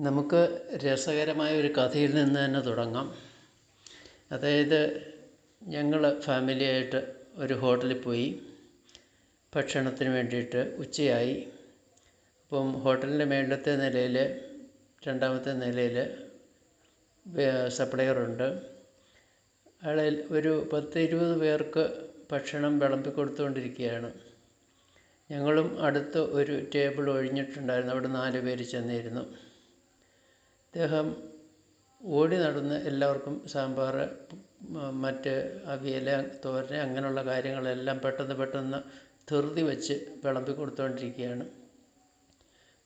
നമുക്ക് രസകരമായ ഒരു കഥയിൽ നിന്ന് തന്നെ തുടങ്ങാം. അതായത് ഞങ്ങൾ ഫാമിലിയായിട്ട് ഒരു ഹോട്ടലിൽ പോയി. ഭക്ഷണത്തിന് വേണ്ടിയിട്ട് ഉച്ചയായി. അപ്പം ഹോട്ടലിന്റെ മേളിലത്തെ നിലയിൽ രണ്ടാമത്തെ നിലയിൽ സപ്ലയറുണ്ട് അയാൾ ഒരു പത്ത് ഇരുപത് പേർക്ക് ഭക്ഷണം വിളമ്പി കൊടുത്തുകൊണ്ടിരിക്കുകയാണ്. ഞങ്ങളും അടുത്ത് ഒരു ടേബിൾ ഒഴിഞ്ഞിട്ടുണ്ടായിരുന്നു. അവിടെ നാല് പേര് ചെന്നിരുന്നു. അദ്ദേഹം ഓടി നടന്ന് എല്ലാവർക്കും സാമ്പാർ മറ്റ് അവിയൽ തോരൻ അങ്ങനെയുള്ള കാര്യങ്ങളെല്ലാം പെട്ടെന്ന് പെട്ടെന്ന് ധൃതി വെച്ച് വിളമ്പി കൊടുത്തുകൊണ്ടിരിക്കുകയാണ്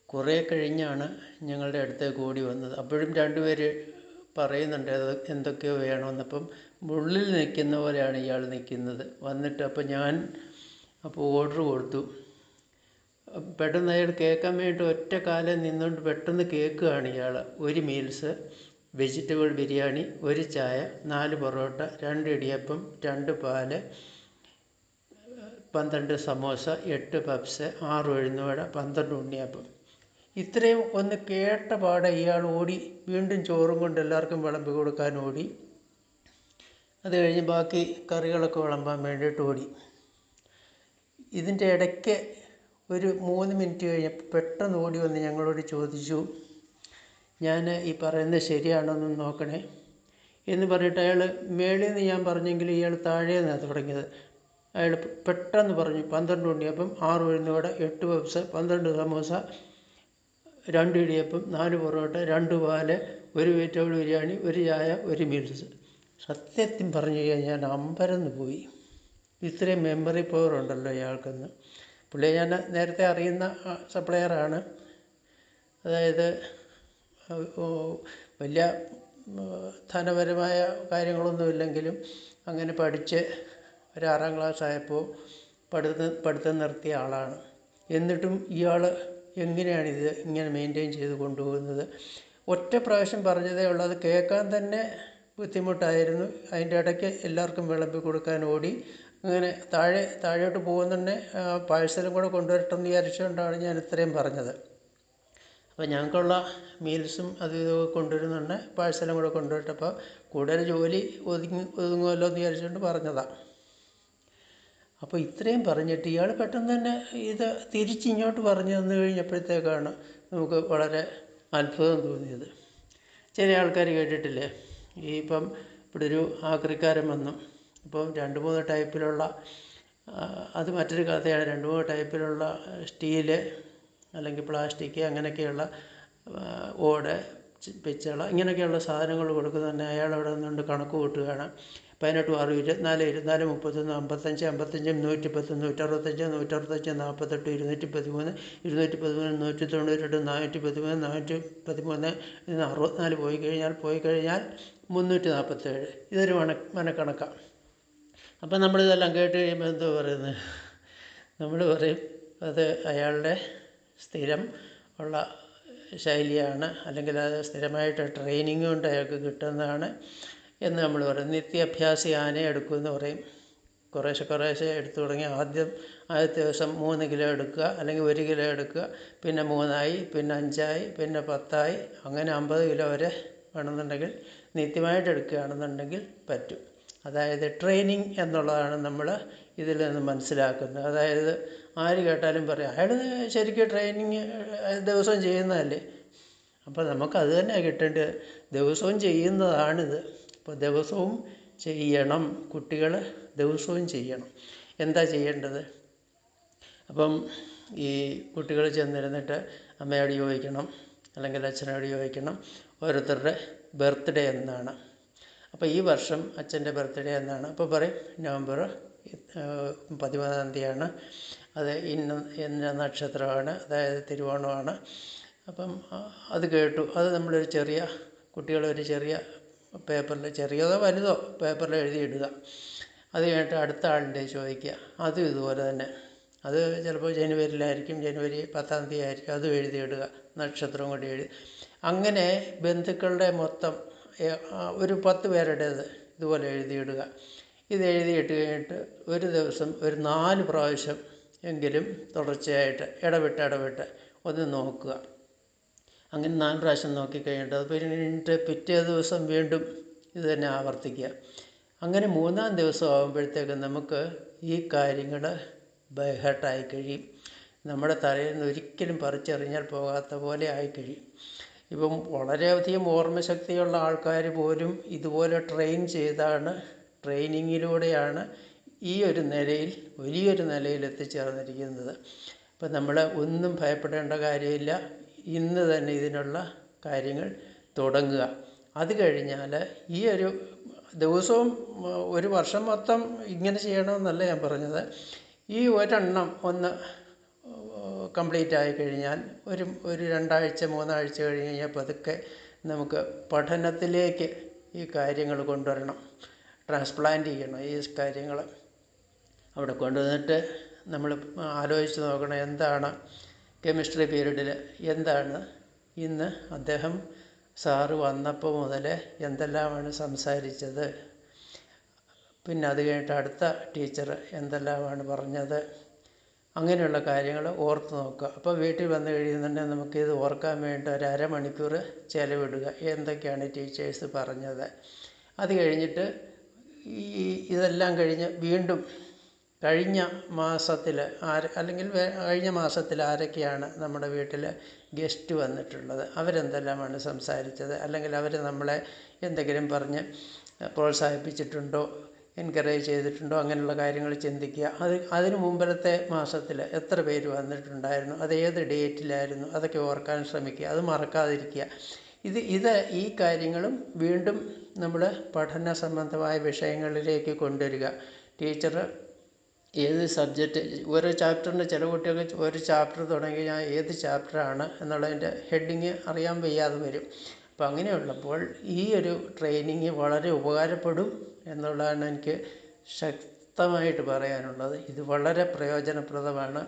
കുറേ കഴിഞ്ഞാണ് ഞങ്ങളുടെ അടുത്തേക്ക് ഓടി വന്നത്. അപ്പോഴും രണ്ടുപേര് പറയുന്നുണ്ട് എന്തൊക്കെയോ വേണമെന്നപ്പം മുള്ളിൽ നിൽക്കുന്ന പോലെയാണ് ഇയാൾ നിൽക്കുന്നത്. വന്നിട്ട് അപ്പം ഞാൻ അപ്പോൾ ഓർഡർ കൊടുത്തു. പെട്ടെന്ന് അയാൾ കേൾക്കാൻ വേണ്ടി ഒറ്റ കാലം നിന്നുകൊണ്ട് പെട്ടെന്ന് കേൾക്കുകയാണ് ഇയാൾ. ഒരു മീൽസ് വെജിറ്റബിൾ ബിരിയാണി ഒരു ചായ നാല് പൊറോട്ട രണ്ട് ഇടിയപ്പം രണ്ട് പാൽ പന്ത്രണ്ട് സമോസ എട്ട് പപ്സ് ആറ് ഉഴുന്നുവട പന്ത്രണ്ട് ഉണ്ണിയപ്പം. ഇത്രയും ഒന്ന് കേട്ട പാടെ ഇയാൾ ഓടി വീണ്ടും ചോറും കൊണ്ട് എല്ലാവർക്കും വിളമ്പി കൊടുക്കാൻ ഓടി. അത് കഴിഞ്ഞ് ബാക്കി കറികളൊക്കെ വിളമ്പാൻ വേണ്ടിയിട്ട് ഓടി. ഇതിന്റെ ഇടയ്ക്ക് ഒരു മൂന്ന് മിനിറ്റ് കഴിഞ്ഞപ്പോൾ പെട്ടെന്ന് ഓടി വന്ന് ഞങ്ങളോട് ചോദിച്ചു ഞാൻ ഈ പറയുന്നത് ശരിയാണോ എന്ന് നോക്കണേ? എന്ന് പറഞ്ഞിട്ട് അയാൾ മേളിൽ നിന്ന് ഞാൻ പറഞ്ഞെങ്കിൽ ഇയാൾ താഴെ നിന്നാണ് തുടങ്ങിയത്. അയാൾ പെട്ടെന്ന് പറഞ്ഞു പന്ത്രണ്ട് ഉണ്ണിയപ്പം ആറ് ഉഴുന്നുവട എട്ട് പപ്സ് പന്ത്രണ്ട് സമോസ രണ്ട് ഇടിയപ്പം നാല് പൊറോട്ട രണ്ട് പാൽ ഒരു വെജിറ്റബിൾ ബിരിയാണി ഒരു ചായ ഒരു മീൽസ്. സത്യത്തിൽ പറഞ്ഞു കഴിഞ്ഞാൽ ഞാൻ അമ്പരന്ന് പോയി. ഇത്രയും മെമ്മറി പവർ ഉണ്ടല്ലോ ഇയാൾക്കെന്ന്. പുള്ളിയെ ഞാൻ നേരത്തെ അറിയുന്ന സപ്ലയറാണ്. അതായത് വലിയ ധനപരമായ കാര്യങ്ങളൊന്നുമില്ലെങ്കിലും അങ്ങനെ പഠിച്ച് ഒരു ആറാം ക്ലാസ് ആയപ്പോൾ പഠിത്തം പഠിത്തം നിർത്തിയ ആളാണ്. എന്നിട്ടും ഇയാൾ എങ്ങനെയാണിത് ഇങ്ങനെ മെയിന്റെയിൻ ചെയ്ത് കൊണ്ടുപോകുന്നത്? ഒറ്റ പ്രാവശ്യം പറഞ്ഞതേ ഉള്ളൂ. അത് കേൾക്കാൻ തന്നെ ബുദ്ധിമുട്ടായിരുന്നു. അതിന്റെ ഇടയ്ക്ക് എല്ലാവർക്കും വിളമ്പി കൊടുക്കാൻ ഓടി. അങ്ങനെ താഴെ താഴോട്ട് പോകുന്നുണ്ടെ. പാഴ്സലും കൂടെ കൊണ്ടുവരട്ടെന്ന് വിചാരിച്ചുകൊണ്ടാണ് ഞാൻ ഇത്രയും പറഞ്ഞത്. അപ്പോൾ ഞങ്ങൾക്കുള്ള മീൽസും അത് ഇതൊക്കെ കൊണ്ടുവരുന്നുണ്ട്. പാഴ്സലും കൂടെ കൊണ്ടുവരട്ടപ്പോൾ കൂടുതൽ ജോലി ഒതുങ്ങി ഒതുങ്ങുമല്ലോ എന്ന് വിചാരിച്ചുകൊണ്ട് പറഞ്ഞതാണ് അപ്പോൾ ഇത്രയും പറഞ്ഞിട്ട് ഇയാൾ പെട്ടെന്ന് തന്നെ ഇത് തിരിച്ചിങ്ങോട്ട് പറഞ്ഞു തന്നു കഴിഞ്ഞപ്പോഴത്തേക്കാണ് നമുക്ക് വളരെ അത്ഭുതം തോന്നിയത്. ചില ആൾക്കാർ കേട്ടിട്ടില്ലേ? ഈ ഇപ്പം ഇവിടെ ഒരു ആക്രിക്കാരൻ വന്നു. ഇപ്പം രണ്ട് മൂന്ന് ടൈപ്പിലുള്ള അത് മറ്റൊരു കഥയാണ്. രണ്ട് മൂന്ന് ടൈപ്പിലുള്ള സ്റ്റീൽ അല്ലെങ്കിൽ പ്ലാസ്റ്റിക് അങ്ങനെയൊക്കെയുള്ള ഓട് പിച്ചള ഇങ്ങനെയൊക്കെയുള്ള സാധനങ്ങൾ കൊടുക്കുന്നത് തന്നെ അയാൾ അവിടെ നിന്നുകൊണ്ട് കണക്ക് കൂട്ടുകയാണ്. പതിനെട്ട് ആറ് ഇരുപത്തിനാല് ഇരുപത്തിനാല് മുപ്പത്തൊന്ന് അമ്പത്തഞ്ച് അമ്പത്തഞ്ച് നൂറ്റി പത്ത് നൂറ്ററുപത്തഞ്ച് നൂറ്ററുപത്തഞ്ച് നാൽപ്പത്തെട്ട് ഇരുന്നൂറ്റി പതിമൂന്ന് ഇരുന്നൂറ്റി പതിമൂന്ന് നൂറ്റി തൊണ്ണൂറ്റെട്ട് നാനൂറ്റി പതിമൂന്ന് നാനൂറ്റി പതിമൂന്ന് അറുപത്തിനാല് പോയി കഴിഞ്ഞാൽ പോയി കഴിഞ്ഞാൽ മുന്നൂറ്റി നാൽപ്പത്തേഴ് ഇതൊരു മന മനക്കണക്കാണ്. അപ്പം നമ്മളിതെല്ലാം കേട്ട് കഴിയുമ്പോൾ എന്തോ പറയുന്നത് നമ്മൾ പറയും അത് അയാളുടെ സ്ഥിരം ഉള്ള ശൈലിയാണ് അല്ലെങ്കിൽ അത് സ്ഥിരമായിട്ട് ട്രെയിനിങ് കൊണ്ട് അയാൾക്ക് കിട്ടുന്നതാണ് എന്ന് നമ്മൾ പറയും. നിത്യാഭ്യാസി ആനയെ എടുക്കുമെന്ന് പറയും. കുറേശ്ശെ കുറേശ്ശെ എടുത്തു തുടങ്ങി. ആദ്യം ആദ്യത്തെ ദിവസം മൂന്ന് കിലോ എടുക്കുക അല്ലെങ്കിൽ ഒരു കിലോ എടുക്കുക പിന്നെ മൂന്നായി പിന്നെ അഞ്ചായി പിന്നെ പത്തായി അങ്ങനെ അമ്പത് കിലോ വരെ വേണമെന്നുണ്ടെങ്കിൽ നിത്യമായിട്ട് എടുക്കുകയാണെന്നുണ്ടെങ്കിൽ പറ്റും. അതായത് ട്രെയിനിങ് എന്നുള്ളതാണ് നമ്മൾ ഇതിൽ നിന്ന് മനസ്സിലാക്കുന്നത്. അതായത് ആര് കേട്ടാലും പറയാം അയാൾ ശരിക്കും ട്രെയിനിങ് ദിവസവും ചെയ്യുന്നതല്ലേ? അപ്പോൾ നമുക്കത് തന്നെയാണ് കിട്ടേണ്ടത് ദിവസവും ചെയ്യുന്നതാണിത്. അപ്പോൾ ദിവസവും ചെയ്യണം കുട്ടികൾ ദിവസവും ചെയ്യണം. എന്താ ചെയ്യേണ്ടത്? അപ്പം ഈ കുട്ടികൾ ചെന്നിരുന്നിട്ട് അമ്മയോട് ചോദിക്കണം അല്ലെങ്കിൽ അച്ഛനോട് ചോദിക്കണം ഓരോരുത്തരുടെ ബർത്ത്ഡേ എന്നാണ്. അപ്പോൾ ഈ വർഷം അച്ഛന്റെ ബർത്ത്ഡേ എന്നാണ്. അപ്പോൾ പറയും നവംബർ പതിമൂന്നാം തീയതിയാണ്. അത് ഇന്ന ഇന്ന നക്ഷത്രമാണ് അതായത് തിരുവോണമാണ്. അപ്പം അത് കേട്ടു. അത് നമ്മളൊരു ചെറിയ കുട്ടികളൊരു ചെറിയ പേപ്പറിൽ ചെറിയതോ വലുതോ പേപ്പറിൽ എഴുതിയിടുക. അത് കഴിഞ്ഞിട്ട് അടുത്ത ആളിന്റെ ചോദിക്കുക. അതും ഇതുപോലെ തന്നെ. അത് ചിലപ്പോൾ ജനുവരിയിലായിരിക്കും ജനുവരി പത്താം തീയതി ആയിരിക്കും അതും എഴുതിയിടുക. നക്ഷത്രം കൂടി എഴുതി. അങ്ങനെ ബന്ധുക്കളുടെ മൊത്തം ഒരു പത്ത് പേരുടേത് ഇതുപോലെ എഴുതിയിടുക. ഇത് എഴുതിയിട്ട് കഴിഞ്ഞിട്ട് ഒരു ദിവസം ഒരു നാല് പ്രാവശ്യം എങ്കിലും തുടർച്ചയായിട്ട് ഇടവിട്ട് ഇടവിട്ട് ഒന്ന് നോക്കുക. അങ്ങനെ നാല് പ്രാവശ്യം അത് കഴിഞ്ഞിട്ട് പിറ്റേ ദിവസം വീണ്ടും ഇത് തന്നെ ആവർത്തിക്കുക. അങ്ങനെ മൂന്നാം ദിവസം ആകുമ്പോഴത്തേക്കും നമുക്ക് ഈ കാര്യങ്ങൾ ബൈഹാർട്ടായി കഴിയും. നമ്മുടെ തലയിൽ നിന്ന് ഒരിക്കലും പറിച്ചെറിഞ്ഞാൽ പോകാത്ത പോലെ ആയിക്കഴിയും ഇപ്പം വളരെയധികം ഓർമ്മശക്തിയുള്ള ആൾക്കാർ പോലും ഇതുപോലെ ട്രെയിൻ ചെയ്താണ് ട്രെയിനിങ്ങിലൂടെയാണ് ഈ ഒരു നിലയിൽ വലിയൊരു നിലയിൽ എത്തിച്ചേർന്നിരിക്കുന്നത്. അപ്പം നമ്മൾ ഒന്നും ഭയപ്പെടേണ്ട കാര്യമില്ല. ഇന്ന് തന്നെ ഇതിനുള്ള കാര്യങ്ങൾ തുടങ്ങുക. അത് കഴിഞ്ഞാൽ ഈ ഒരു ദിവസവും ഒരു വർഷം മൊത്തം ഇങ്ങനെ ചെയ്യണമെന്നല്ല ഞാൻ പറഞ്ഞത്. ഈ ഒരെണ്ണം ഒന്ന് കംപ്ലീറ്റ് ആയി കഴിഞ്ഞാൽ ഒരു ഒരു രണ്ടാഴ്ച മൂന്നാഴ്ച കഴിഞ്ഞ് കഴിഞ്ഞാൽ പതുക്കെ നമുക്ക് പഠനത്തിലേക്ക് ഈ കാര്യങ്ങൾ കൊണ്ടുവരണം. ട്രാൻസ്പ്ലാന്റ് ചെയ്യണം. ഈ കാര്യങ്ങൾ അവിടെ കൊണ്ടുവന്നിട്ട് നമ്മൾ ആലോചിച്ച് നോക്കണം എന്താണ് കെമിസ്ട്രി പീരീഡിൽ എന്താണ് ഇന്ന് അദ്ദേഹം സാറ് വന്നപ്പോൾ മുതൽ എന്തെല്ലാമാണ് സംസാരിച്ചത്. പിന്നെ അത് കഴിഞ്ഞിട്ട് അടുത്ത ടീച്ചർ എന്തെല്ലാമാണ് പറഞ്ഞത്. അങ്ങനെയുള്ള കാര്യങ്ങൾ ഓർത്ത് നോക്കുക. അപ്പോൾ വീട്ടിൽ വന്ന് കഴിയുന്നുണ്ടെങ്കിൽ നമുക്കിത് ഓർക്കാൻ വേണ്ടി ഒരു അരമണിക്കൂർ ചിലവിടുക. എന്തൊക്കെയാണ് ടീച്ചേഴ്സ് പറഞ്ഞത്? അത് കഴിഞ്ഞിട്ട് ഈ ഇതെല്ലാം കഴിഞ്ഞ് വീണ്ടും കഴിഞ്ഞ മാസത്തിൽ ആര് അല്ലെങ്കിൽ കഴിഞ്ഞ മാസത്തിൽ ആരൊക്കെയാണ് നമ്മുടെ വീട്ടിൽ ഗസ്റ്റ് വന്നിട്ടുള്ളത്? അവരെന്തെല്ലാമാണ് സംസാരിച്ചത്? അല്ലെങ്കിൽ അവർ നമ്മളെ എന്തെങ്കിലും പറഞ്ഞ് പ്രോത്സാഹിപ്പിച്ചിട്ടുണ്ടോ? എൻകറേജ് ചെയ്തിട്ടുണ്ടോ? അങ്ങനെയുള്ള കാര്യങ്ങൾ ചിന്തിക്കുക. അത് അതിന് മുമ്പിലത്തെ മാസത്തിൽ എത്ര പേര് വന്നിട്ടുണ്ടായിരുന്നു? അത് ഏത് ഡേറ്റിലായിരുന്നു? അതൊക്കെ ഓർക്കാൻ ശ്രമിക്കുക. അത് മറക്കാതിരിക്കുക. ഇത് ഇത് ഈ കാര്യങ്ങളും വീണ്ടും നമ്മൾ പഠന സംബന്ധമായ വിഷയങ്ങളിലേക്ക് കൊണ്ടുവരിക. ടീച്ചർ ഏത് സബ്ജക്റ്റ് ഓരോ ചാപ്റ്ററിന്റെ ചില കുട്ടികൾക്ക് ഒരു ചാപ്റ്റർ തുടങ്ങി ഞാൻ ഏത് ചാപ്റ്ററാണ് എന്നുള്ളതിന്റെ ഹെഡിങ് അറിയാൻ വയ്യാതെ വരും. അപ്പോൾ അങ്ങനെയുള്ളപ്പോൾ ഈ ഒരു ട്രെയിനിങ് വളരെ ഉപകാരപ്പെടും. എന്നുള്ളതാണ് എനിക്ക് ശക്തമായിട്ട് പറയാനുള്ളത്. ഇത് വളരെ പ്രയോജനപ്രദമാണ്.